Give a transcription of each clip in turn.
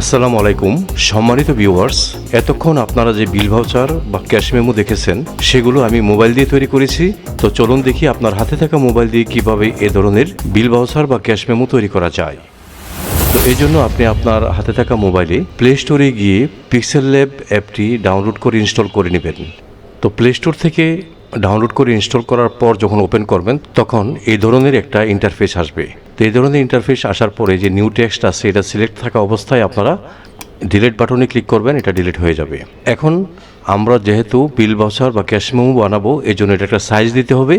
আসসালামু আলাইকুম। সম্মানিত ভিউয়ার্স এতক্ষণ আপনারা যে বিল ভাউচার বা ক্যাশ মেমো দেখেছেন, সেগুলো আমি মোবাইল দিয়ে তৈরি করেছি। তো চলুন দেখি আপনার হাতে থাকা মোবাইল দিয়ে কীভাবে এ ধরনের বিল ভাউচার বা ক্যাশ মেমো তৈরি করা যায়। তো এই জন্য আপনি আপনার হাতে থাকা মোবাইলে প্লে স্টোরে গিয়ে পিক্সেল ল্যাব অ্যাপটি ডাউনলোড করে ইনস্টল করে নেবেন। তো প্লে স্টোর থেকে ডাউনলোড করে ইনস্টল করার পর যখন ওপেন করবেন, তখন এই ধরনের একটা ইন্টারফেস আসবে। তো এই ধরনের ইন্টারফেস আসার পরে যে নিউ টেক্সট আছে, এটা সিলেক্ট থাকা অবস্থায় আপনারা ডিলিট বাটনে ক্লিক করবেন, এটা ডিলিট হয়ে যাবে। এখন আমরা যেহেতু বিল বাউচার বা ক্যাশ মেমো বানাবো, এই জন্য এটা একটা সাইজ দিতে হবে।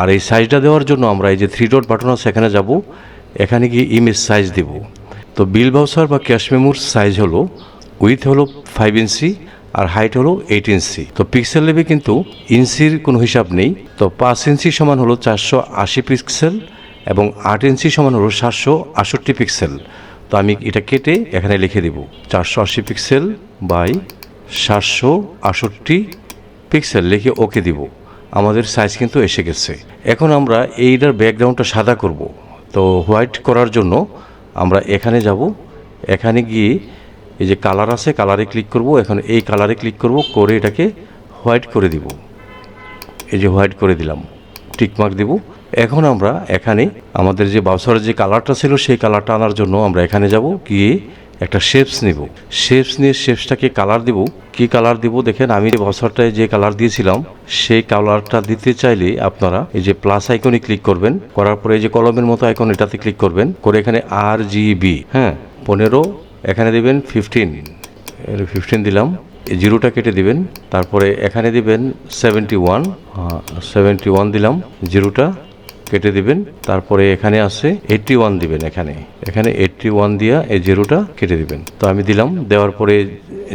আর এই সাইজটা দেওয়ার জন্য আমরা এই যে থ্রি ডট বাটন আছে, এখানে যাব। এখানে গিয়ে ইমেজ সাইজ দিব। তো বিল বাউচার বা ক্যাশ মেমোর সাইজ হলো উইথ হলো ফাইভ ইঞ্চি আর হাইট হলো এইট ইঞ্চি তো পিক্সেল লেবে কিন্তু ইঞ্চির কোনো হিসাব নেই। তো পাঁচ ইঞ্চি সমান হলো চারশো আশি পিক্সেল এবং আট ইঞ্চি সমান হলো সাতশো আষট্টি পিক্সেল তো আমি এটা কেটে এখানে লিখে দেব, চারশো আশি পিক্সেল বাই সাতশো আষট্টি পিক্সেল লিখে ওকে দিব। আমাদের সাইজ কিন্তু এসে গেছে। এখন আমরা এইটার ব্যাকগ্রাউন্ডটা সাদা করব। তো হোয়াইট করার জন্য আমরা এখানে যাব। এখানে গিয়ে এই যে কালার আছে কালারে ক্লিক করব, এখন এই কালারে ক্লিক করব, করে এটাকে হোয়াইট করে দিব। এই যে হোয়াইট করে দিলাম টিকমার্ক দিব। এখন আমরা এখানে আমাদের যে বাউসারের যে কালারটা ছিল, সেই কালারটা আনার জন্য আমরা এখানে যাব, গিয়ে একটা শেপস নিব। শেপস নিয়ে শেপসটাকে কালার দিব। কি কালার দিব দেখেন, আমি যে বাউসারটায় যে কালার দিয়েছিলাম, সেই কালারটা দিতে চাইলে আপনারা এই যে প্লাস আইকনে ক্লিক করবেন। করার পরে এই যে কলমের মতো আইকন এটাতে ক্লিক করবেন। করে এখানে আর জি বি হ্যাঁ পনেরো এখানে দিবেন ফিফটিন ফিফটিন দিলাম। জিরোটা কেটে দিবেন। তারপরে এখানে দিবেন সেভেন্টি ওয়ান সেভেন্টি ওয়ান দিলাম জিরোটা। কেটে দিবেন। তারপরে এখানে আছে এইটটি ওয়ান দিবেন এখানে। এখানে এইটটি ওয়ান দিয়া এই জিরোটা কেটে দিবেন। তো আমি দিলাম, দেওয়ার পরে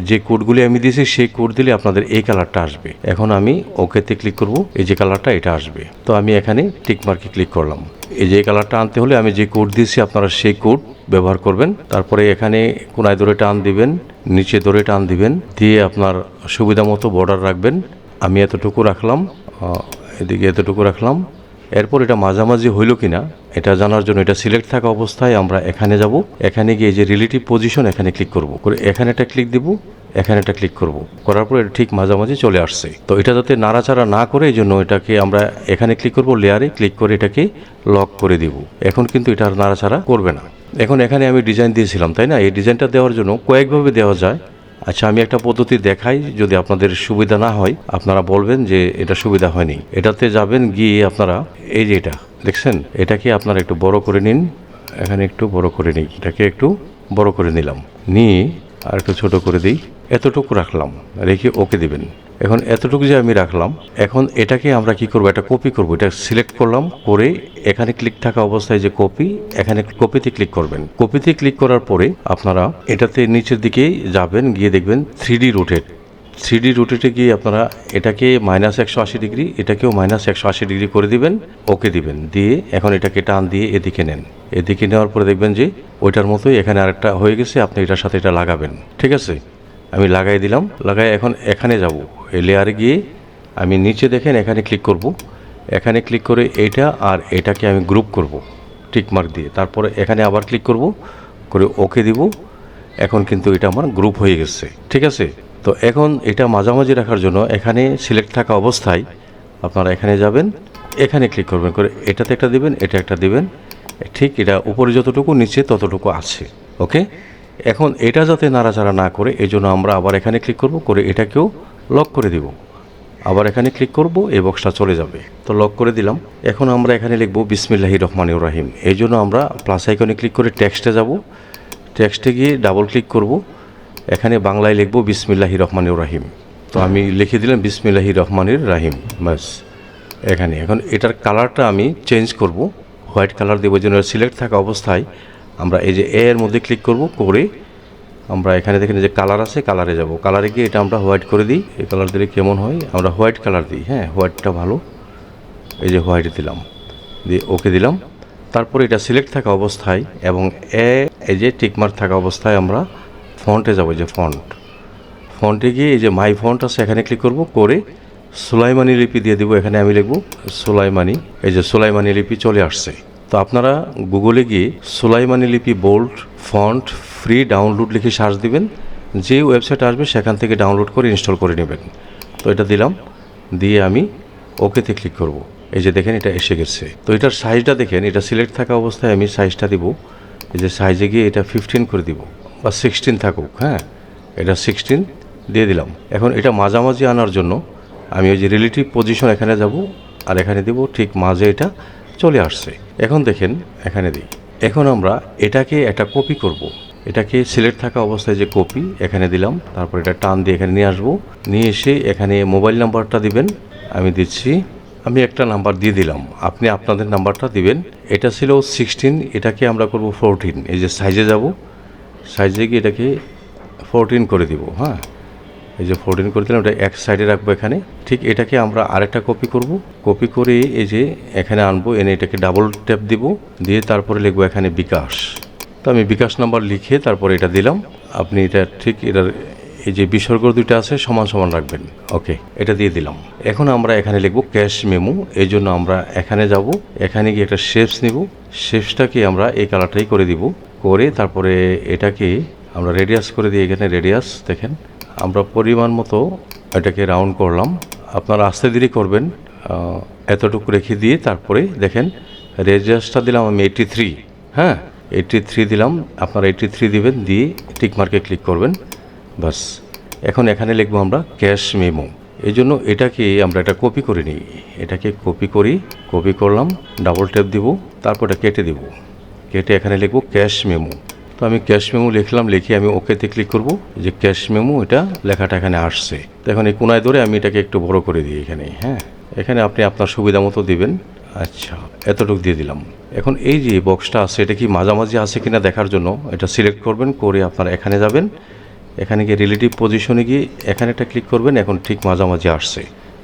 যে কোডগুলি আমি দিয়েছি, সেই কোড দিলে আপনাদের এই কালারটা আসবে। এখন আমি ওকেতে ক্লিক করব, এই যে কালারটা এটা আসবে। তো আমি এখানে টিক মার্কে ক্লিক করলাম। এই যে কালারটা আনতে হলে আমি যে কোড দিয়েছি, আপনারা সেই কোড ব্যবহার করবেন। তারপরে এখানে কোনায় ধরে টান দিবেন, নিচে ধরে টান দিবেন, দিয়ে আপনার সুবিধা মতো বর্ডার রাখবেন। আমি এতটুকু রাখলাম এদিকে এতটুকু রাখলাম। এরপর এটা মাঝামাঝি হইল কিনা, এটা জানার জন্য এটা সিলেক্ট থাকা অবস্থায় আমরা এখানে যাব। এখানে গিয়ে যে রিলেটিভ পজিশন এখানে ক্লিক করব। করে এখানে একটা ক্লিক দিব, এখানে একটা ক্লিক করব। করার পর এটা ঠিক মাঝামাঝি চলে আসছে। তো এটা যাতে নাড়াচাড়া না করে এই জন্য এটাকে আমরা এখানে ক্লিক করব লেয়ারে ক্লিক করে এটাকে লক করে দিব। এখন কিন্তু এটা আর নাড়াচাড়া করবে না। এখন এখানে আমি ডিজাইন দিয়েছিলাম, তাই না? এই ডিজাইনটা দেওয়ার জন্য কয়েকভাবে দেওয়া যায়। আচ্ছা আমি একটা পদ্ধতি দেখাই, যদি আপনাদের সুবিধা না হয়, আপনারা বলবেন যে এটা সুবিধা হয়নি। এটাতে যাবেন গিয়ে আপনারা, এই যে এটা, দেখছেন? এটাকে আপনারা একটু বড় করে নিন। এখানে একটু বড় করে নিই। এটাকে একটু বড় করে নিলাম। নিয়ে আর একটু ছোট করে দিই। এতটুকু রাখলাম, রেখে ওকে দিবেন। এখন এতটুকু যে আমি রাখলাম, এখন এটাকে আমরা কি করব? এটা কপি করব। এটা সিলেক্ট করলাম, করে এখানে ক্লিক থাকা অবস্থায় যে কপি, এখানে কপিতে ক্লিক করবেন। কপিতে ক্লিক করার পরে আপনারা এটাতে নিচের দিকে যাবেন, গিয়ে দেখবেন three D rotate three D রোটেটে গিয়ে আপনারা এটাকে মাইনাস একশো আশি ডিগ্রি এটাকেও মাইনাস একশো আশি ডিগ্রি করে দিবেন ওকে দিবেন। দিয়ে এখন এটাকে টান দিয়ে এদিকে নেন। এদিকে নেওয়ার পরে দেখবেন যে ওইটার মতোই এখানে আরেকটা হয়ে গেছে, আপনি এটার সাথে এটা লাগাবেন। ঠিক আছে? আমি লাগাই দিলাম, লাগাই এখন এখানে যাব। এই লেয়ারে গিয়ে আমি নিচে দেখেন এখানে ক্লিক করব। এখানে ক্লিক করে এটা আর এটাকে আমি গ্রুপ করব। টিক মার্ক দিয়ে। তারপরে এখানে আবার ক্লিক করব, করে ওকে দিব। এখন কিন্তু এটা আমার গ্রুপ হয়ে গেছে। ঠিক আছে? তো এখন এটা মাঝামাঝি রাখার জন্য এখানে সিলেক্ট থাকা অবস্থায় আপনারা এখানে যাবেন, এখানে ক্লিক করবেন, করে এটাতে একটা দিবেন, এটা একটা দিবেন, ঠিক এটা উপরে যতটুকু, নিচে ততটুকু আছে ওকে এখন এটা যাতে নাড়াচাড়া না করে, এই জন্য আমরা আবার এখানে ক্লিক করব, করে এটাকেও লক করে দিব। আবার এখানে ক্লিক করব, এই বক্সটা চলে যাবে। তো লক করে দিলাম। এখন আমরা এখানে লিখব বিসমিল্লাহি রহমান রাহিম। এই জন্য আমরা প্লাস আইকনে ক্লিক করে টেক্সটে যাব। টেক্সটে গিয়ে ডাবল ক্লিক করব। এখানে বাংলায় লিখব বিসমিল্লাহি রহমান রাহিম। তো আমি লিখে দিলাম বিসমিল্লাহি রহমানির রাহিম। ব্যাস এখানে। এখন এটার কালারটা আমি চেঞ্জ করব। হোয়াইট কালার দেবো জন্য সিলেক্ট থাকা অবস্থায় আমরা এই যে এ এর মধ্যে ক্লিক করব, করে আমরা এখানে দেখেন যে কালার আছে, কালারে যাব। কালারে গিয়ে এটা আমরা হোয়াইট করে দিই। এই কালার দিলে কেমন হয়? আমরা হোয়াইট কালার দিই। হ্যাঁ হোয়াইটটা ভালো। এই যে হোয়াইট দিলাম। দিয়ে ওকে দিলাম। তারপরে এটা সিলেক্ট থাকা অবস্থায় এবং এ, এই যে টিকমার্ক থাকা অবস্থায় আমরা ফন্টে যাব যে ফন্ট ফন্টে গিয়ে এই যে মাই ফন্ট আছে, এখানে ক্লিক করব, করে সুলাইমানি লিপি দিয়ে দিব, এখানে আমি লিখব সুলাইমানি। এই যে সুলাইমানি লিপি চলে আসছে। তো আপনারা গুগলে গিয়ে Solaimani Lipi bold font free download লিখে সার্চ দিবেন। যে ওয়েবসাইট আসবে, সেখান থেকে ডাউনলোড করে ইনস্টল করে নেবেন। তো এটা দিলাম, দিয়ে আমি ওকেতে ক্লিক করব। এই যে দেখেন, এটা এসে গেছে। তো এটার সাইজটা দেখেন, এটা সিলেক্ট থাকা অবস্থায় আমি সাইজটা দিব। এই যে সাইজে গিয়ে এটা ফিফটিন করে দিব। বা সিক্সটিন থাকুক হ্যাঁ? এটা সিক্সটিন দিয়ে দিলাম। এখন এটা মাঝামাঝি আনার জন্য আমি ওই যে রিলেটিভ পজিশন এখানে যাব আর এখানে দিব, ঠিক মাঝে এটা চলে আসছে। এখন দেখেন, এখানে দিই। এখন আমরা এটাকে একটা কপি করব। এটাকে সিলেক্ট থাকা অবস্থায় যে কপি এখানে দিলাম। তারপর এটা টান দিয়ে এখানে নিয়ে আসব। নিয়ে এসে এখানে মোবাইল নাম্বারটা দিবেন। আমি দিচ্ছি, আমি একটা নাম্বার দিয়ে দিলাম। আপনি আপনাদের নাম্বারটা দিবেন। এটা ছিল সিক্সটিন এটাকে আমরা করব ফোরটিন এই যে সাইজে যাব। সাইজে গিয়ে এটাকে ফোরটিন করে দিব হ্যাঁ? এই যে ফোরটিন করে দিলাম, এটা এক সাইডে রাখব এখানে। ঠিক এটাকে আমরা আরেকটা কপি করব। কপি করে এই যে এখানে আনব, এনে এটাকে ডাবল ট্যাপ দিব। দিয়ে তারপরে লিখব এখানে বিকাশ। তো আমি বিকাশ নাম্বার লিখে তারপরে এটা দিলাম। আপনি এটা ঠিক এটার এই যে বিসর্গ দুইটা আছে, সমান সমান রাখবেন। ওকে এটা দিয়ে দিলাম। এখন আমরা এখানে লিখব ক্যাশ মেমো এই জন্য আমরা এখানে যাব। এখানে গিয়ে একটা শেপস নিব। শেপসটাকে আমরা এই কালারটাই করে দিব। করে তারপরে এটাকে আমরা রেডিয়াস করে দিই এখানে রেডিয়াস দেখেন। আমরা পরিমাণ মতো এটাকে রাউন্ড করলাম। আপনারা আস্তে ধীরে করবেন এতটুকু রেখে দিয়ে তারপরে দেখেন রেডিয়াসটা দিলাম আমি এইটি থ্রি হ্যাঁ? এইটটি থ্রি দিলাম, আপনারা এইটটি থ্রি দিবেন, দিয়ে টিক মার্কে ক্লিক করবেন বাস এখন এখানে লিখব আমরা ক্যাশ মেমো এই জন্য এটাকে আমরা এটা কপি করে নিই। এটাকে কপি করি কপি করলাম ডাবল ট্যাপ দিব, তারপর এটা কেটে দিব। কেটে এখানে লিখব ক্যাশ মেমো। তো আমি ক্যাশ মেমো লিখলাম, লিখে আমি ওকেতে ক্লিক করব যে ক্যাশ মেমো, এটা লেখাটা এখানে আসছে। তো এখন এই কোনায় ধরে আমি এটাকে একটু বড় করে দিই এখানে হ্যাঁ? এখানে আপনি আপনার সুবিধা মতো দিবেন। আচ্ছা এতটুকু দিয়ে দিলাম। এখন এই যে বক্সটা আছে, এটা কি মাঝামাঝি আছে কিনা দেখার জন্য, এটা সিলেক্ট করবেন, করে আপনার এখানে যাবেন। এখানে গিয়ে রিলেটিভ পজিশনে গিয়ে এখানে একটা ক্লিক করবেন, এখন ঠিক মাঝামাঝি আসছে।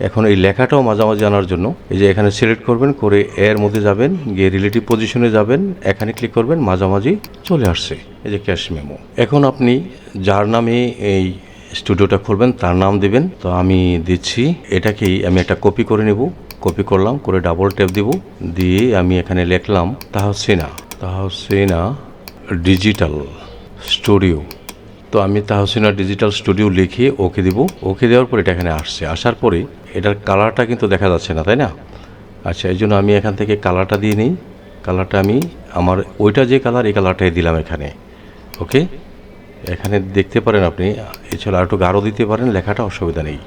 এখন এই লেখাটাও মাঝামাঝি আনার জন্য। এই যে এখানে সিলেক্ট করবেন, করে এর মধ্যে যাবেন, গিয়ে রিলেটিভ পজিশনে যাবেন, এখানে ক্লিক করবেন, মাঝামাঝি চলে আসছে। এই যে ক্যাশ মেমো এখন আপনি যার নামে এই স্টুডিওটা খুলবেন, তার নাম দিবেন। তো আমি দিচ্ছি, এটাকেই আমি একটা কপি করে নেব। কপি করলাম, করে ডাবল ট্যাপ দিব। দিয়ে আমি এখানে লিখলাম, তাহসিনা তাহসিনা ডিজিটাল স্টুডিও তো আমি তাহসিনা ডিজিটাল স্টুডিও লিখে ওকে দিব। ওকে দেওয়ার পর এটা এখানে আসছে। আসার পরে এটার কালারটা কিন্তু দেখা যাচ্ছে না, তাই না? আচ্ছা এই জন্য আমি এখান থেকে কালারটা দিয়ে নিই। কালারটা আমি আমার, ওইটা যে কালার, এই কালারটাই দিলাম এখানে। ওকে? এখানে দেখতে পারেন আপনি, এছাড়া একটু গাঢ় দিতে পারেন, লেখাটা অসুবিধা নেই।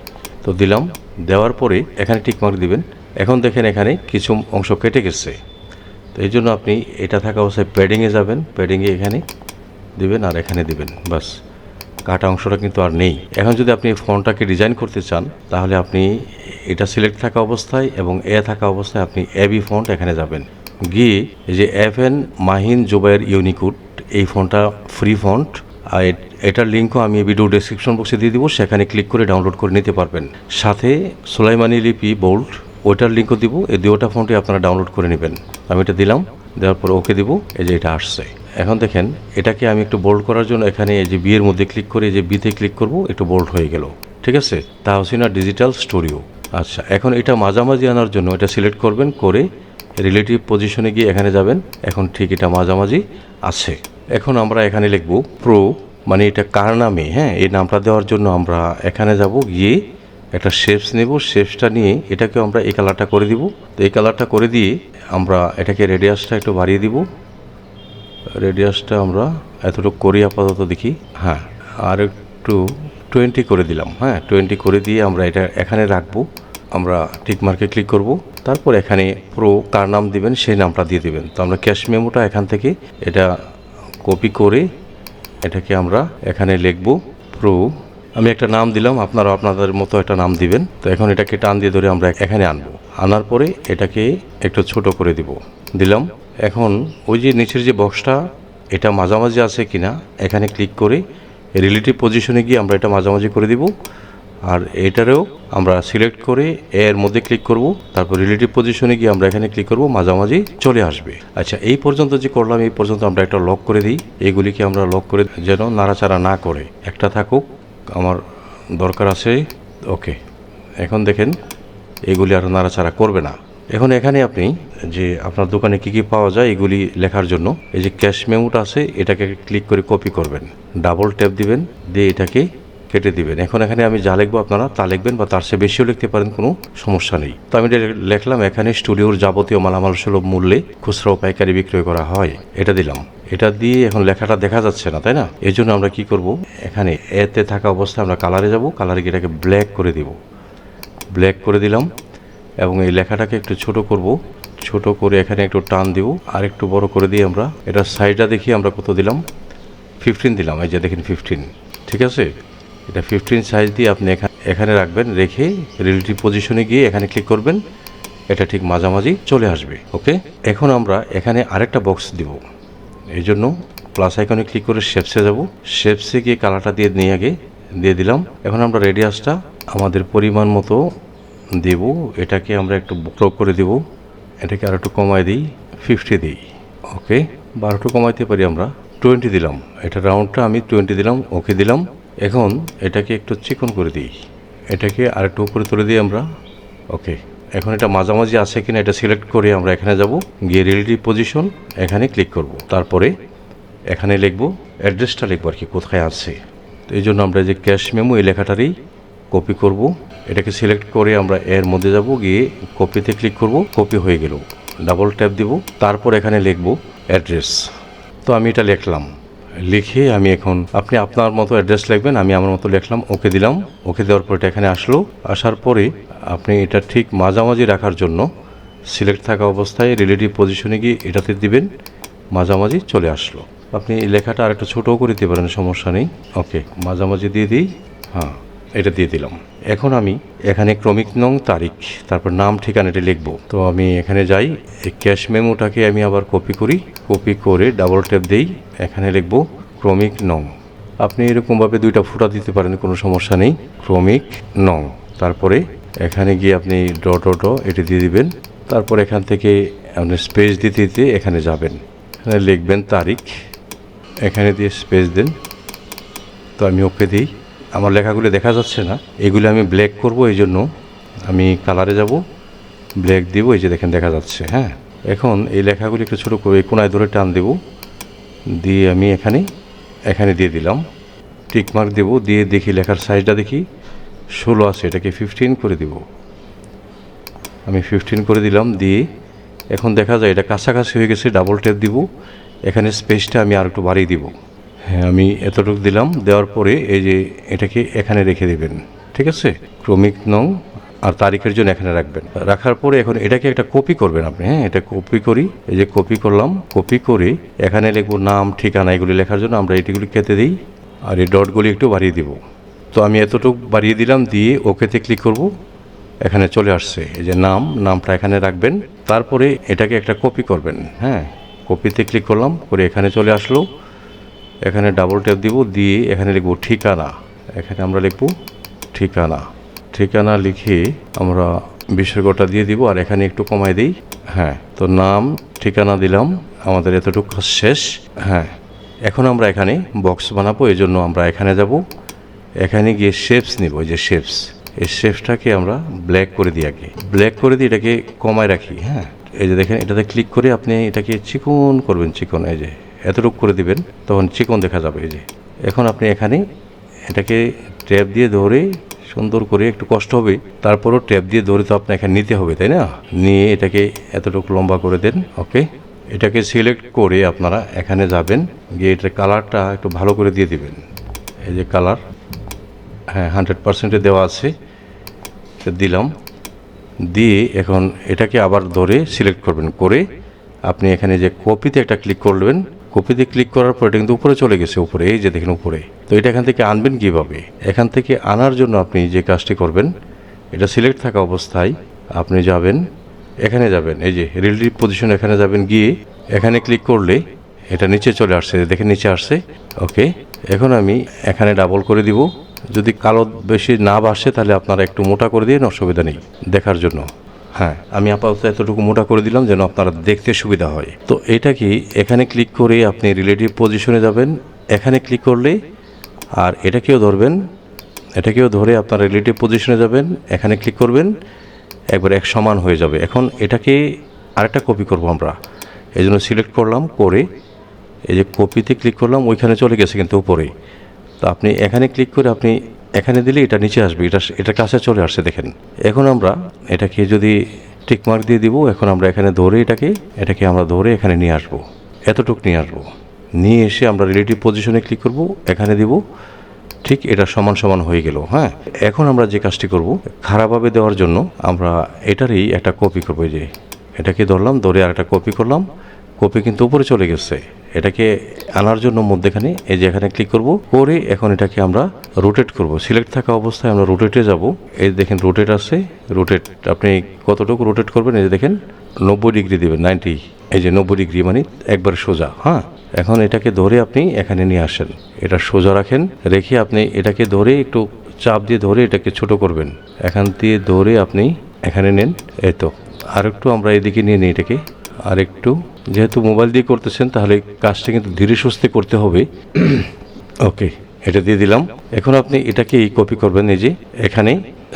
তো দিলাম, দেওয়ার পরে এখানে টিকমার্ক দিবেন। এখন দেখেন এখানে কিছু অংশ কেটে গেছে। তো এই জন্য আপনি এটা থাকা অবস্থায় প্যাডিংয়ে যাবেন প্যাডিংয়ে এখানে দিবেন আর এখানে দিবেন বাস কাটা অংশটা কিন্তু আর নেই। এখন যদি আপনি ফোনটাকে ডিজাইন করতে চান, তাহলে আপনি এটা সিলেক্ট থাকা অবস্থায় এবং এ থাকা অবস্থায় আপনি এবি ফন্ট এখানে যাবেন। গিয়ে এই যে এফ এন মাহিন জোবাইয়ের ইউনিকুড, এই ফোনটা ফ্রি ফন্ট আর এটার লিঙ্কও আমি ভিডিও ডেসক্রিপশন বক্সে দিয়ে দিব, সেখানে ক্লিক করে ডাউনলোড করে নিতে পারবেন। সাথে সোলাইমানি লিপি বোল্ট ওইটার লিঙ্কও দিব, এই দুটা ফোনটি আপনারা ডাউনলোড করে নেবেন। আমি এটা দিলাম, দেওয়ার পর ওকে দিব, এই যে এটা আসছে। এখন দেখেন, এটাকে আমি একটু বোল্ড করার জন্য এখানে এই যে বিয়ের মধ্যে ক্লিক করে, এই যে বিতে ক্লিক করব, একটু বোল্ড হয়ে গেল। ঠিক আছে? তাহসিনা ডিজিটাল স্টুডিও আচ্ছা এখন এটা মাঝামাঝি আনার জন্য এটা সিলেক্ট করবেন, করে রিলেটিভ পজিশনে গিয়ে এখানে যাবেন। এখন ঠিক এটা মাঝামাঝি আছে। এখন আমরা এখানে লিখব প্রো মানে এটা কার নামে? হ্যাঁ এই নামটা দেওয়ার জন্য আমরা এখানে যাব, গিয়ে একটা শেপস নেব। শেপসটা নিয়ে এটাকে আমরা এই কালারটা করে দিব। তো এই কালারটা করে দিয়ে আমরা এটাকে রেডিয়াসটা একটু বাড়িয়ে দিব। রেডিয়াসটা আমরা এতটুকু করি আপাতত দেখি। হ্যাঁ আর একটু টোয়েন্টি করে দিলাম হ্যাঁ টোয়েন্টি করে দিয়ে আমরা এটা এখানে রাখব, আমরা টিক মার্কে ক্লিক করব, তারপর এখানে প্রো কার নাম দিবেন সেই নামটা দিয়ে দিবেন। তো আমরা ক্যাশ মেমোটা এখান থেকে এটা কপি করে এটাকে আমরা এখানে লিখব প্রো আমি একটা নাম দিলাম আপনারা আপনাদের মতো একটা নাম দিবেন। তো এখন এটাকে টান দিয়ে ধরে আমরা এখানে আনব। আনার পরে এটাকে একটু ছোট করে দিব। দিলাম। এখন ওই যে নিচের যে বক্সটা এটা মাঝামাঝি আছে কিনা, এখানে ক্লিক করে রিলেটিভ পজিশনে গিয়ে আমরা এটা মাঝামাঝি করে দিব। আর এটারেও আমরা সিলেক্ট করে এর মধ্যে ক্লিক করব। তারপর রিলেটিভ পজিশনে গিয়ে আমরা এখানে ক্লিক করব, মাঝামাঝি চলে আসবে। আচ্ছা এই পর্যন্ত যে করলাম, এই পর্যন্ত আমরা একটা লক করে দিই। এগুলিকে আমরা লক করে যেন নাড়াচাড়া না করে। একটা থাকুক, আমার দরকার আছে। ওকে এখন দেখেন, এগুলি আর নাড়াচাড়া করবে না। এখন এখানে আপনি যে আপনার দোকানে কি কি পাওয়া যায় এগুলি লেখার জন্য, এই যে ক্যাশ মেমোটা আছে, এটাকে ক্লিক করে কপি করবেন। ডাবল ট্যাপ দিবেন, দিয়ে এটাকে কেটে দিবেন। এখন এখানে আমি যা লিখব আপনারা তা লিখবেন বা তার চেয়ে বেশিও লিখতে পারেন, কোনো সমস্যা নেই। তো আমি লিখলাম, এখানে স্টুডিওর যাবতীয় মালামাল সুলভ মূল্যে খুচরা ও পাইকারি বিক্রয় করা হয়। এটা দিলাম। এটা দিয়ে এখন লেখাটা দেখা যাচ্ছে না, তাই না? এই জন্য আমরা কি করব? এখানে এতে থাকা অবস্থায় আমরা কালারে যাব, কালারে এটাকে ব্ল্যাক করে দিব। ব্ল্যাক করে দিলাম। এবং এই লেখাটাকে একটু ছোট করব। ছোট করে এখানে একটু টান দিব। আর একটু বড় করে দিয়ে আমরা এটা সাইডটা দেখি আমরা কত দিলাম? ফিফটিন দিলাম। এই যে দেখেন ফিফটিন ঠিক আছে? এটা ফিফটিন সাইজ দিয়ে আপনি এখানে এখানে রাখবেন, রেখে রিলেটিভ পজিশনে গিয়ে এখানে ক্লিক করবেন। এটা ঠিক মাঝামাঝি চলে আসবে। ওকে এখন আমরা এখানে আরেকটা বক্স দিব। এই জন্য প্লাস আইকনে ক্লিক করে শেপসে যাব। শেপসে গিয়ে কালারটা দিয়ে নিয়ে আগে দিয়ে দিলাম। এখন আমরা রেডিয়াসটা আমাদের পরিমাণ মতো দেব, এটাকে আমরা একটু ক্রপ করে দেব। এটাকে আর একটু কমায় দিই ফিফটি দিই। ওকে বারোটা কমাইতে পারি আমরা। টোয়েন্টি দিলাম। এটা রাউন্ডটা আমি টোয়েন্টি দিলাম, ওকে দিলাম। এখন এটাকে একটু চিকন করে দিই। এটাকে আর একটু উপরে তুলে দিই আমরা। ওকে, এখন এটা মাঝামাঝি আছে কিনা এটা সিলেক্ট করে আমরা এখানে যাব। গিয়ে রিলেটিভ পজিশন এখানে ক্লিক করব। তারপরে এখানে লিখব অ্যাড্রেসটা লিখব আর কি, কোথায় আছে। তো এই জন্য আমরা যে ক্যাশ মেমো এই লেখাটারই কপি করব। এটাকে সিলেক্ট করে আমরা এর মধ্যে যাব, গিয়ে কপিতে ক্লিক করব কপি হয়ে গেল। ডাবল ট্যাপ দিব, তারপর এখানে লিখব অ্যাড্রেস তো আমি এটা লিখলাম। লিখে আমি এখন, আপনি আপনার মতো অ্যাড্রেস লিখবেন, আমি আমার মতো লিখলাম ওকে দিলাম। ওকে দেওয়ার পর এটা এখানে আসলো। আসার পরে আপনি এটা ঠিক মাঝামাঝি রাখার জন্য সিলেক্ট থাকা অবস্থায় রিলেটিভ পজিশনে গিয়ে এটাতে দিবেন। মাঝামাঝি চলে আসলো। আপনি লেখাটা আর ছোটও করে দিতে পারেন, সমস্যা নেই। ওকে মাঝামাঝি দিয়ে দিই। হ্যাঁ। এটা দিয়ে দিলাম। এখন আমি এখানে ক্রমিক নং তারিখ, তারপর নাম ঠিকানাটি লিখব। তো আমি এখানে যাই, এই ক্যাশ মেমোটাকে আমি আবার কপি করি। কপি করে ডাবল ট্যাপ দিই, এখানে লিখব ক্রমিক নং। আপনি এরকমভাবে দুইটা ফুটা দিতে পারেন, কোনো সমস্যা নেই। ক্রমিক নং। তারপরে এখানে গিয়ে আপনি ড ড ড এটি দিয়ে দিবেন। তারপর এখান থেকে আপনি স্পেস দিতে দিতে এখানে যাবেন। এখানে লিখবেন তারিখ। এখানে দিয়ে স্পেস দেন। তো আমি ওকে দিই। আমার লেখাগুলো দেখা যাচ্ছে না। এগুলো আমি ব্ল্যাক করব, এই জন্য আমি কালারে যাব। ব্ল্যাক দিব, এই যে দেখেন দেখা যাচ্ছে হ্যাঁ? এখন এই লেখাগুলি একটু ছোটো করে কোনায় ধরে টান দেব। দিয়ে আমি এখানে এখানে দিয়ে দিলাম। টিকমার্ক দেব, দিয়ে দেখি লেখার সাইজটা দেখি। ষোলো আছে, এটাকে ফিফটিন করে দিব। আমি ফিফটিন করে দিলাম, দিয়ে এখন দেখা যায় এটা কাছাকাছি হয়ে গেছে ডাবল ট্যাপ দিব। এখানে স্পেসটা আমি আর একটু বাড়িয়ে দিব। হ্যাঁ আমি এতটুকু দিলাম। দেওয়ার পরে এই যে এটাকে এখানে রেখে দেবেন, ঠিক আছে? ক্রমিক নং আর তারিখের জন্য এখানে রাখবেন। রাখার পরে এখন এটাকে একটা কপি করবেন আপনি হ্যাঁ? এটা কপি করি, এই যে কপি করলাম কপি করে এখানে লিখব নাম, ঠিকানা এগুলি লেখার জন্য আমরা এটিগুলি কেটে দিই আর এই ডটগুলি একটু বাড়িয়ে দিব। তো আমি এতটুকু বাড়িয়ে দিলাম, দিয়ে ওকেতে ক্লিক করব। এখানে চলে আসছে, এই যে নাম, নামটা এখানে রাখবেন। তারপরে এটাকে একটা কপি করবেন হ্যাঁ? কপিতে ক্লিক করলাম, করে এখানে চলে আসলো। এখানে ডাবল ট্যাপ দিব, দিয়ে এখানে লিখব ঠিকানা। এখানে আমরা লিখব ঠিকানা। ঠিকানা লিখে আমরা বিসর্গটা দিয়ে দিব, আর এখানে একটু কমাই দিই। হ্যাঁ তো নাম, ঠিকানা দিলাম, আমাদের এতটুকু শেষ। হ্যাঁ এখন আমরা এখানে বক্স বানাবো এই জন্য আমরা এখানে যাব। এখানে গিয়ে শেপস নিব, এই যে শেপস এই শেপসটাকে আমরা ব্ল্যাক করে দিই আগে। ব্ল্যাক করে দিয়ে এটাকে কমায় রাখি হ্যাঁ। এই যে দেখেন, এটাতে ক্লিক করে আপনি এটাকে চিকন করবেন, চিকন, এই যে। এতটুকু করে দিবেন, তখন চিকন দেখা যাবে এই যে। এখন আপনি এখানে এটাকে ট্যাপ দিয়ে ধরে সুন্দর করে একটু কষ্ট হবে, তারপরও ট্যাপ দিয়ে ধরে তো এখানে নিতে হবে, তাই না? নিয়ে এটাকে এতটুকু লম্বা করে দেন, ওকে? এটাকে সিলেক্ট করে আপনারা এখানে যাবেন, গিয়ে এটার কালারটা একটু ভালো করে দিয়ে দিবেন। এই যে কালার হ্যাঁ হান্ড্রেড পার্সেন্টে দেওয়া আছে দিলাম। দিয়ে এখন এটাকে আবার ধরে সিলেক্ট করবেন, করে আপনি এখানে যে কপিতে একটা ক্লিক করবেন কপিতে ক্লিক করার পর এটা কিন্তু উপরে চলে গেছে, উপরে, এই যে দেখেন উপরে। তো এটা এখান থেকে আনবেন কীভাবে? এখান থেকে আনার জন্য আপনি যে কাজটি করবেন, এটা সিলেক্ট থাকা অবস্থায় আপনি যাবেন, এখানে যাবেন, এই যে রিলেটিভ পজিশন এখানে যাবেন, গিয়ে এখানে ক্লিক করলে এটা নিচে চলে আসছে দেখে নিচে আসছে ওকে এখন আমি এখানে ডাবল করে দিব। যদি কালো বেশি না বাসে তাহলে আপনারা একটু মোটা করে দিন অসুবিধা নেই, দেখার জন্য। হ্যাঁ। আমি আপাতত এতটুকু মোটা করে দিলাম যেন আপনারা দেখতে সুবিধা হয়। তো এটা কি এখানে ক্লিক করে আপনি রিলেটিভ পজিশনে যাবেন, এখানে ক্লিক করলে, আর এটাকেও ধরবেন এটাকেও ধরে আপনার রিলেটিভ পজিশনে যাবেন, এখানে ক্লিক করবেন, একবার এক সমান হয়ে যাবে। এখন এটাকে আরেকটা কপি করব আমরা। এই জন্য সিলেক্ট করলাম, করে এই যে কপিতে ক্লিক করলাম, ওইখানে চলে গেছে কিন্তু উপরে। তো আপনি এখানে ক্লিক করে আপনি এখানে দিলে এটা নিচে আসবে, এটা এটা কাছে চলে আসছে, দেখেন। এখন আমরা এটাকে যদি টিক মার্ক দিয়ে দিব, এখন আমরা এখানে ধরে এটাকে এটাকে আমরা ধরে এখানে নিয়ে আসব। এতটুক নিয়ে আসব। নিয়ে এসে আমরা রিলেটিভ পজিশনে ক্লিক করব, এখানে দিব, ঠিক এটা সমান সমান হয়ে গেল হ্যাঁ? এখন আমরা যে কাজটি করব, খারাপভাবে দেওয়ার জন্য আমরা এটারই একটা কপি করব যে। এটাকে ধরলাম, ধরে আর একটা কপি করলাম কপি কিন্তু উপরে চলে গেছে। এটাকে আনার জন্য মধ্যেখানে এই যে এখানে ক্লিক করব, করে এখন এটাকে আমরা রোটেট করব। সিলেক্ট থাকা অবস্থায় আমরা রোটেটে যাব। এই দেখেন রোটেট আছে রোটেট আপনি কতটুকু রোটেট করবেন? এই দেখেন নব্বই ডিগ্রি দেবেন নাইনটি এই যে নব্বই ডিগ্রি মানে একবার সোজা হ্যাঁ? এখন এটাকে ধরে আপনি এখানে নিয়ে আসেন। এটা সোজা রাখেন, রেখে আপনি এটাকে ধরে একটু চাপ দিয়ে ধরে এটাকে ছোট করবেন। এখান দিয়ে ধরে আপনি এখানে নেন, এই তো। আর একটু আমরা এদিকে নিয়ে নিই এটাকে। আর একটু যেহেতু মোবাইল দিয়ে করতেছেন, তাহলে কাজটা কিন্তু ধীরে সুস্থে করতে হবে। ওকে, এটা দিয়ে দিলাম। এখন আপনি এটাকে এই কপি করবেন, এই যে এখানে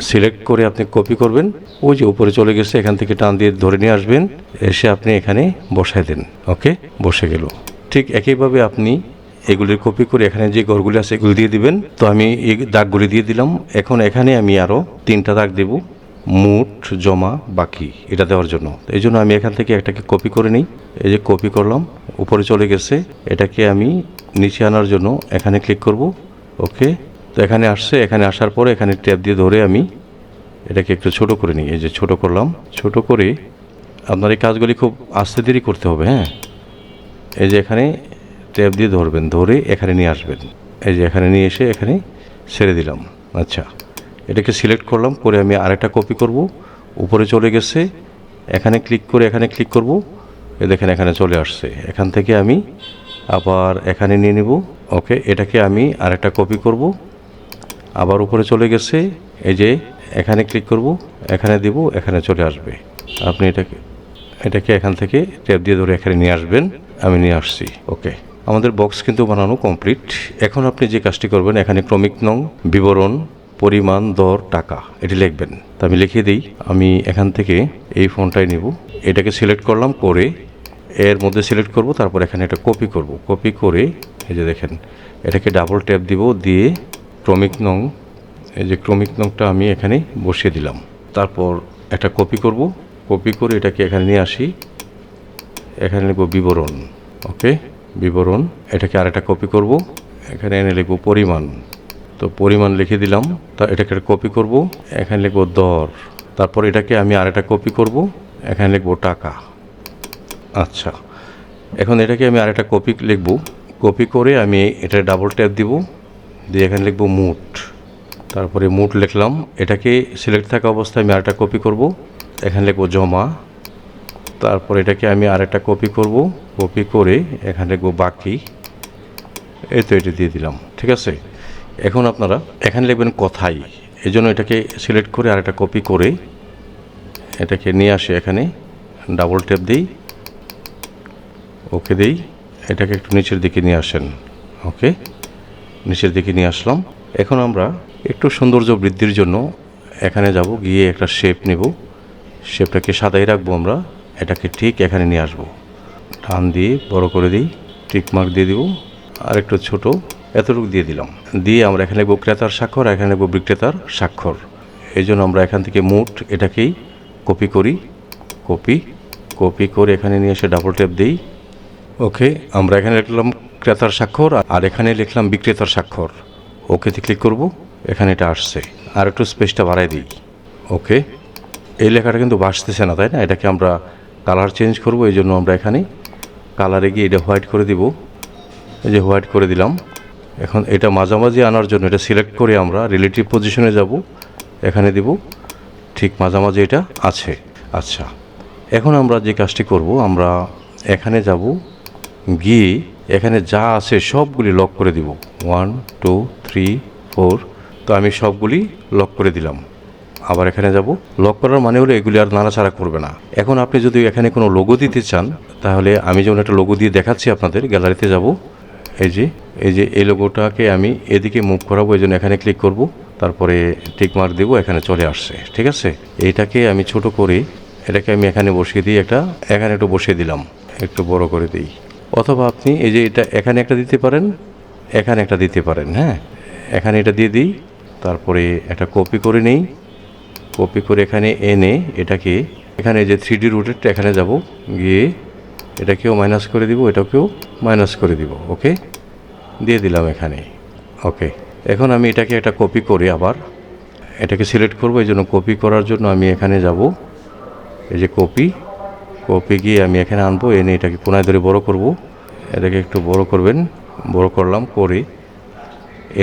সিলেক্ট করে আপনি কপি করবেন। ওই যে উপরে চলে গেছে, এখান থেকে টান দিয়ে ধরে নিয়ে আসবেন। এসে আপনি এখানে বসায় দেন। ওকে, বসে গেল। ঠিক একইভাবে আপনি এগুলির কপি করে এখানে যে ঘরগুলি আছে, এগুলি দিয়ে দিবেন। তো আমি এই দাগগুলি দিয়ে দিলাম। এখন এখানে আমি আরও তিনটা দাগ দেব। মুঠ জমা বাকি, এটা দেওয়ার জন্য। এই জন্য আমি এখান থেকে একটাকে কপি করে নিই। এই যে কপি করলাম, উপরে চলে গেছে। এটাকে আমি নিচে আনার জন্য এখানে ক্লিক করব। ওকে তো এখানে আসছে, এখানে আসার পরে এখানে ট্যাপ দিয়ে ধরে আমি এটাকে একটু ছোট করে নিই। এই যে ছোট করলাম, ছোট করে আপনার এই কাজগুলি খুব আস্তে দেরি করতে হবে হ্যাঁ? এই যে এখানে ট্যাপ দিয়ে ধরবেন, ধরে এখানে নিয়ে আসবেন। এই যে এখানে নিয়ে এসে এখানে ছেড়ে দিলাম। আচ্ছা। এটাকে সিলেক্ট করলাম, করে আমি আরেকটা কপি করব। উপরে চলে গেছে, এখানে ক্লিক করে এখানে ক্লিক করব। এ দেখেন এখানে চলে আসছে। এখান থেকে আমি আবার এখানে নিয়ে নেব। ওকে এটাকে আমি আরেকটা কপি করব। আবার উপরে চলে গেছে, এই যে এখানে ক্লিক করব, এখানে দিব, এখানে চলে আসবে। আপনি এটাকে এটাকে এখান থেকে ট্যাপ দিয়ে ধরে এখানে নিয়ে আসবেন, আমি নিয়ে আসছি। ওকে আমাদের বক্স কিন্তু বানানো কমপ্লিট এখন আপনি যে কাজটি করবেন, এখানে ক্রমিক নং, বিবরণ পরিমাণ দর টাকা, এটি লিখবেন। তা আমি লিখে দিই, আমি এখান থেকে এই ফোনটাই নিব। এটাকে সিলেক্ট করলাম করে, এর মধ্যে সিলেক্ট করব, তারপর এখানে এটা কপি করব। কপি করে, এই যে দেখেন, এটাকে ডাবল ট্যাপ দিব দিয়ে ক্রমিক নং, এই যে ক্রমিক নংটা আমি এখানে বসিয়ে দিলাম। তারপর একটা কপি করব, কপি করে এটাকে এখানে নিয়ে আসি। এখানে লিখব বিবরণ, ওকে? বিবরণ, এটাকে আরেকটা কপি করব। এখানে এনে লিখব পরিমাণ। তো পরিমাণ লিখে দিলাম। তা এটাকে কপি করব। এখানে লিখব দর। তারপর এটাকে আমি আরেকটা কপি করব। এখানে লিখব টাকা। আচ্ছা। এখন এটাকে আমি আরেকটা কপি লিখব। কপি করে আমি এটা ডাবল ট্যাপ দিব। দিয়ে এখানে লিখব মুট। তারপরে মুট লিখলাম। এটাকে সিলেক্ট থাকা অবস্থায় আমি আরেকটা কপি করব। এখানে লিখব জমা। তারপর এটাকে আমি আরেকটা কপি করব। কপি করে এখানে লিখব বাকি। এই তো এটা দিয়ে দিলাম। ঠিক আছে? এখন আপনারা এখানে লিখবেন কথাই। এই জন্য এটাকে সিলেক্ট করে আর একটা কপি করে এটাকে নিয়ে আসে এখানে। ডাবল ট্যাপ দিই। ওকে দিই। এটাকে একটু নিচের দিকে নিয়ে আসেন। ওকে নিচের দিকে নিয়ে আসলাম। এখন আমরা একটু সৌন্দর্য বৃদ্ধির জন্য এখানে যাব, গিয়ে একটা শেপ নেব। শেপটাকে সাদাই রাখব আমরা। এটাকে ঠিক এখানে নিয়ে আসব। টান দিয়ে বড় করে দিই। টিক মার্ক দিয়ে দিব। আর একটু ছোট। এতটুকু দিয়ে দিলাম। দিয়ে আমরা এখানে লিখব ক্রেতার স্বাক্ষর এখানে লিখব বিক্রেতার স্বাক্ষর। এই জন্য আমরা এখান থেকে মুঠ এটাকেই কপি করি। কপি কপি করে এখানে নিয়ে এসে ডাবল ট্যাপ দিই। ওকে আমরা এখানে লিখলাম ক্রেতার স্বাক্ষর, আর এখানে লিখলাম বিক্রেতার স্বাক্ষর। ওকেতে ক্লিক করব, এখানে এটা আসছে। আর একটু স্পেসটা বাড়াই দিই। ওকে এই লেখাটা কিন্তু বাসতেছে না, তাই না? এটাকে আমরা কালার চেঞ্জ করব, এই জন্য আমরা এখানে কালারে গিয়ে এটা হোয়াইট করে দিব। এই যে হোয়াইট করে দিলাম। এখন এটা মাঝামাঝি আনার জন্য, এটা সিলেক্ট করে আমরা রিলেটিভ পজিশনে যাব, এখানে দিব, ঠিক মাঝামাঝি এটা আছে আচ্ছা। এখন আমরা যে কাজটি করব, আমরা এখানে যাব, গিয়ে এখানে যা আছে সবগুলি লক করে দিব। ওয়ান টু থ্রি ফোর তো আমি সবগুলি লক করে দিলাম। আবার এখানে যাব। লক করার মানে হলো এগুলি আর নাড়াচাড়া করবে না। এখন আপনি যদি এখানে কোনো লোগো দিতে চান, তাহলে আমি যেমন একটা লোগো দিয়ে দেখাচ্ছি আপনাদের গ্যালারিতে যাব। এই যে এই যে এই লোগোটাকে আমি এদিকে মুভ করাবো, এই জন্য এখানে ক্লিক করব, তারপরে টিক মার্ক দেবো, এখানে চলে আসছে, ঠিক আছে? এইটাকে আমি ছোট করে, এটাকে আমি এখানে বসিয়ে দিই, একটা, এখানে একটু বসিয়ে দিলাম, একটু বড় করে দিই। অথবা আপনি এই যে এটা এখানে একটা দিতে পারেন, এখানে একটা দিতে পারেন হ্যাঁ? এখানে এটা দিয়ে দিই, তারপরে একটা কপি করে নেই কপি করে এখানে এনে এটাকে, এখানে যে থ্রি ডি রুটেরটা এখানে যাব, গিয়ে এটাকেও মাইনাস করে দিব, এটাকেও মাইনাস করে দিব ওকে দিয়ে দিলাম এখানে ওকে এখন আমি এটাকে একটা কপি করে আবার এটাকে সিলেক্ট করব, এই জন্য কপি করার জন্য আমি এখানে যাব, এই যে কপি কপি গিয়ে আমি এখানে আনব, এনে এটাকে পুনরায় ধরে বড় করব। এটাকে একটু বড় করবেন, বড় করলাম, করে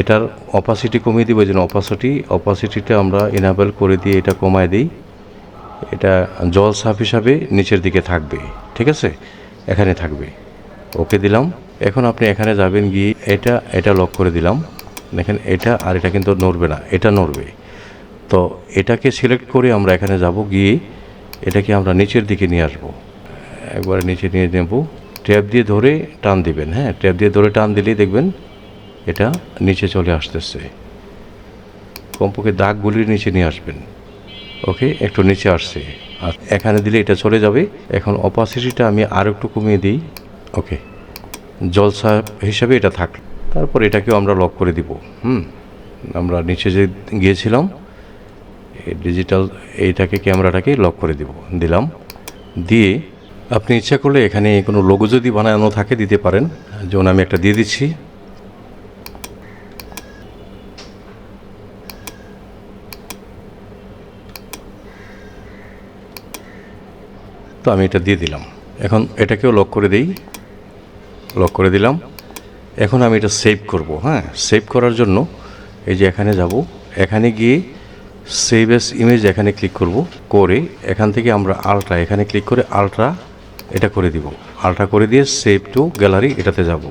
এটার অপাসিটি কমিয়ে দিব, এই জন্য অপাসিটি অপাসিটিটা আমরা এনাবেল করে দিয়ে এটা কমায় দিই। এটা জল সাফ হিসাবে নিচের দিকে থাকবে, ঠিক আছে? এখানে থাকবে। ওকে দিলাম। এখন আপনি এখানে যাবেন গিয়ে এটা এটা লক করে দিলাম। দেখেন এটা আর এটা কিন্তু নড়বে না, এটা নড়বে। তো এটাকে সিলেক্ট করে আমরা এখানে যাব গিয়ে এটাকে আমরা নিচের দিকে নিয়ে আসব। একবারে নিচে নিয়ে নেব। ট্যাপ দিয়ে ধরে টান দিবেন হ্যাঁ? ট্যাপ দিয়ে ধরে টান দিলেই দেখবেন এটা নিচে চলে আসতেছে। কমপক্ষে দাগগুলির নিচে নিয়ে আসবেন। ওকে, একটু নিচে আসছে। আর এখানে দিলে এটা চলে যাবে। এখন অপাসিটিটা আমি আর একটু কমিয়ে দিই। ওকে জলসা হিসাবে এটা থাক। তারপর এটাকেও আমরা লক করে দিব। হুম? আমরা নিচে যে গিয়েছিলাম ডিজিটাল এইটাকে ক্যামেরাটাকে লক করে দিব, দিলাম। দিয়ে আপনি ইচ্ছা করলে এখানে কোনো লোগো যদি বানানো থাকে দিতে পারেন। যেমন আমি একটা দিয়ে দিচ্ছি। তো আমি এটা দিয়ে দিলাম। এখন এটাকেও লক করে দিই। লক করে দিলাম। এখন আমি এটা সেভ করব হ্যাঁ? সেভ করার জন্য এই যে এখানে যাব, এখানে গিয়ে সেভ এস ইমেজ এখানে ক্লিক করব। করে এখান থেকে আমরা আলট্রা এখানে ক্লিক করে আলট্রা এটা করে দিব। আলট্রা করে দিয়ে সেভ টু গ্যালারি এটাতে যাব।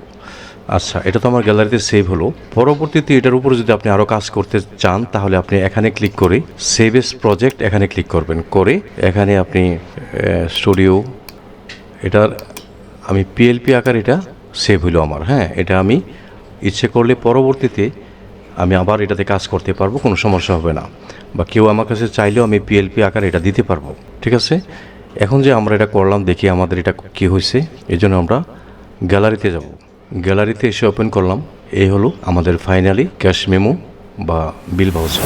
আচ্ছা এটা তো আমার গ্যালারিতে সেভ হলো। পরবর্তীতে এটার উপরে যদি আপনি আরও কাজ করতে চান, তাহলে আপনি এখানে ক্লিক করে সেভ এস প্রজেক্ট এখানে ক্লিক করবেন। করে এখানে আপনি স্টুডিও এটার, আমি পিএলপি আকার এটা সেভ হলো আমার। হ্যাঁ এটা আমি ইচ্ছে করলে পরবর্তীতে আমি আবার এটাতে কাজ করতে পারব, কোনো সমস্যা হবে না। বা কেউ আমার কাছে চাইলেও আমি পিএলপি আকার এটা দিতে পারব। ঠিক আছে? এখন যে আমরা এটা করলাম, দেখি আমাদের এটা কী হয়েছে এই জন্য আমরা গ্যালারিতে যাব। গ্যালারিতে এসে ওপেন করলাম। এই হলো আমাদের ফাইনালি ক্যাশ মেমো বা বিল ভাউচার।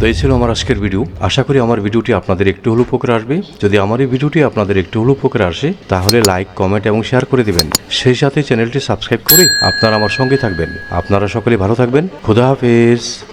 তো এই ছিল আমার আজকের ভিডিও। আশা করি আমার ভিডিওটি আপনাদের একটু হলেও উপকার আসবে। যদি আমার এই ভিডিওটি আপনাদের একটু হলেও উপকার আসে, তাহলে লাইক, কমেন্ট এবং শেয়ার করে দিবেন। সেই সাথে চ্যানেলটি সাবস্ক্রাইব করে আপনারা আমার সঙ্গে থাকবেন। আপনারা সকলে ভালো থাকবেন। খুদা হাফেজ।